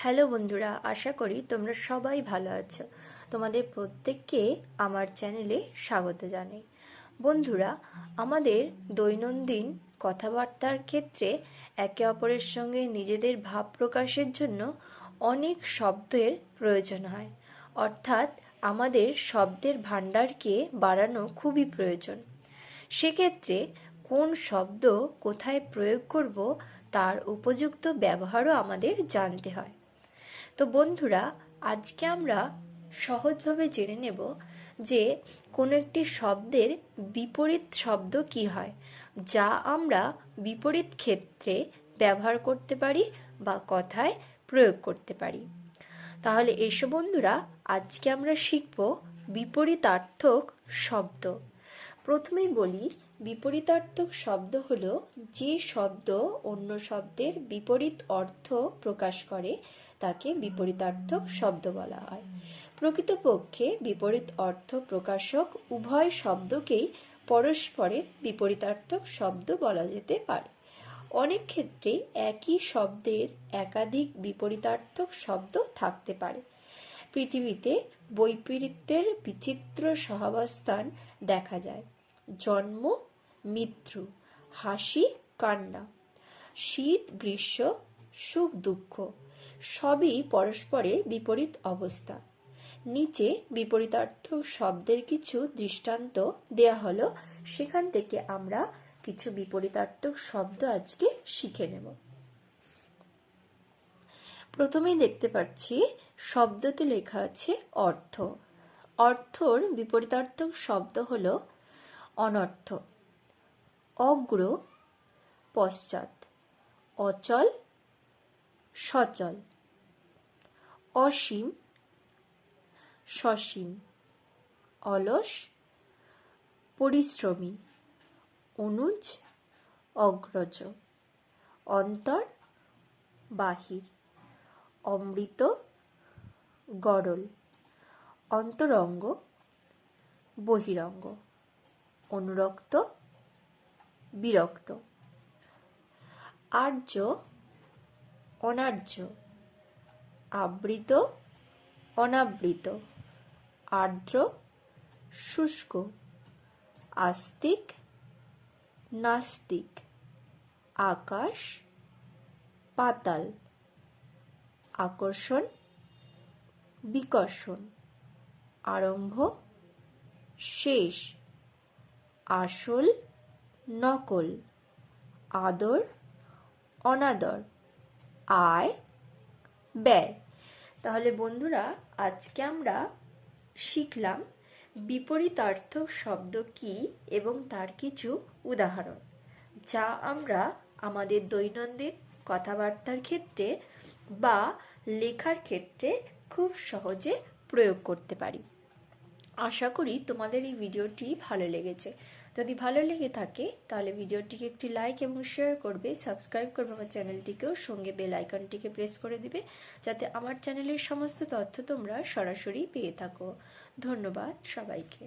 Hello বন্ধুরা, আশা করি তোমরা সবাই ভালো আছো। তোমাদের প্রত্যেককে আমার চ্যানেলে স্বাগত জানাই। বন্ধুরা, আমাদের দৈনন্দিন কথাবার্তার ক্ষেত্রে একে অপরের সঙ্গে নিজেদের ভাব প্রকাশের জন্য অনেক শব্দের প্রয়োজন হয়। অর্থাৎ, আমাদের শব্দের ভাণ্ডারকে বাড়ানো খুবই প্রয়োজন। সেক্ষেত্রে কোন শব্দ কোথায় প্রয়োগ করব তার উপযুক্ত ব্যবহারও আমাদের জানতে হয়। তো বন্ধুরা, আজকে আমরা সহজভাবে জেনে নেব যে কোনো একটি শব্দের বিপরীত শব্দ কি হয়, যা আমরা বিপরীত ক্ষেত্রে ব্যবহার করতে পারি বা কথায় প্রয়োগ করতে পারি। তাহলে এসো বন্ধুরা, আজকে আমরা শিখব বিপরীতার্থক শব্দ। প্রথমেই বলি বিপরীতার্থক শব্দ হলো যে শব্দ অন্য শব্দের বিপরীত অর্থ প্রকাশ করে, তাকে বিপরীতার্থক শব্দ বলা হয়। প্রকৃতপক্ষে বিপরীত অর্থ প্রকাশক উভয় শব্দকেই পরস্পরের বিপরীতার্থক শব্দ বলা যেতে পারে। অনেক ক্ষেত্রে একই শব্দের একাধিক বিপরীতার্থক শব্দ থাকতে পারে। পৃথিবীতে বৈপরীত্যের বিচিত্র সহাবস্থান দেখা যায়। জন্ম মৃত্যু হাসি, কান্না। শীত, গ্রীষ্ম, সুখ, দুঃখ, সবই পরস্পরের বিপরীত অবস্থা। নিচে বিপরীতার্থক শব্দের কিছু দৃষ্টান্ত দেয়া হলো, সেখান থেকে আমরা কিছু বিপরীতার্থক শব্দ আজকে শিখে নেব। প্রথমেই দেখতে পাচ্ছি, শব্দতে লেখা আছে অর্থ। অর্থর বিপরীতার্থক শব্দ হল অনর্থ। অগ্র, পশ্চাৎ, অচল, সচল, অসীম, সসীম, অলস, পরিশ্রমী, অনুজ, অগ্রজ, অন্তর, বাহির, অমৃত, গরল, অন্তরঙ্গ, বহিরঙ্গ, অনুরক্ত বিরক্ত। আর্য, অনার্য, আবৃত, অনাবৃত। আর্দ্র, শুষ্ক। আস্তিক, নাস্তিক। আকাশ, পাতাল। আকর্ষণ, বিকর্ষণ। আরম্ভ, শেষ। আসল নকল, আদর, অনাদর, আয়, ব্যয়। তাহলে বন্ধুরা, আজকে আমরা শিখলাম বিপরীতার্থক শব্দ কি এবং তার কিছু উদাহরণ, যা আমরা আমাদের দৈনন্দিন কথাবার্তার ক্ষেত্রে বা লেখার ক্ষেত্রে খুব সহজে প্রয়োগ করতে পারি। আশা করি তোমাদের এই ভিডিওটি ভালো লেগেছে। যদি ভালো লেগে থাকে, তাহলে ভিডিওটিকে একটি লাইক এবং শেয়ার করবে সাবস্ক্রাইব করবে আমার চ্যানেলটিকেও সঙ্গে বেল আইকনটিকে প্রেস করে দিবে, যাতে আমার চ্যানেলের সমস্ত তথ্য তোমরা সরাসরি পেয়ে থাকো। ধন্যবাদ সবাইকে।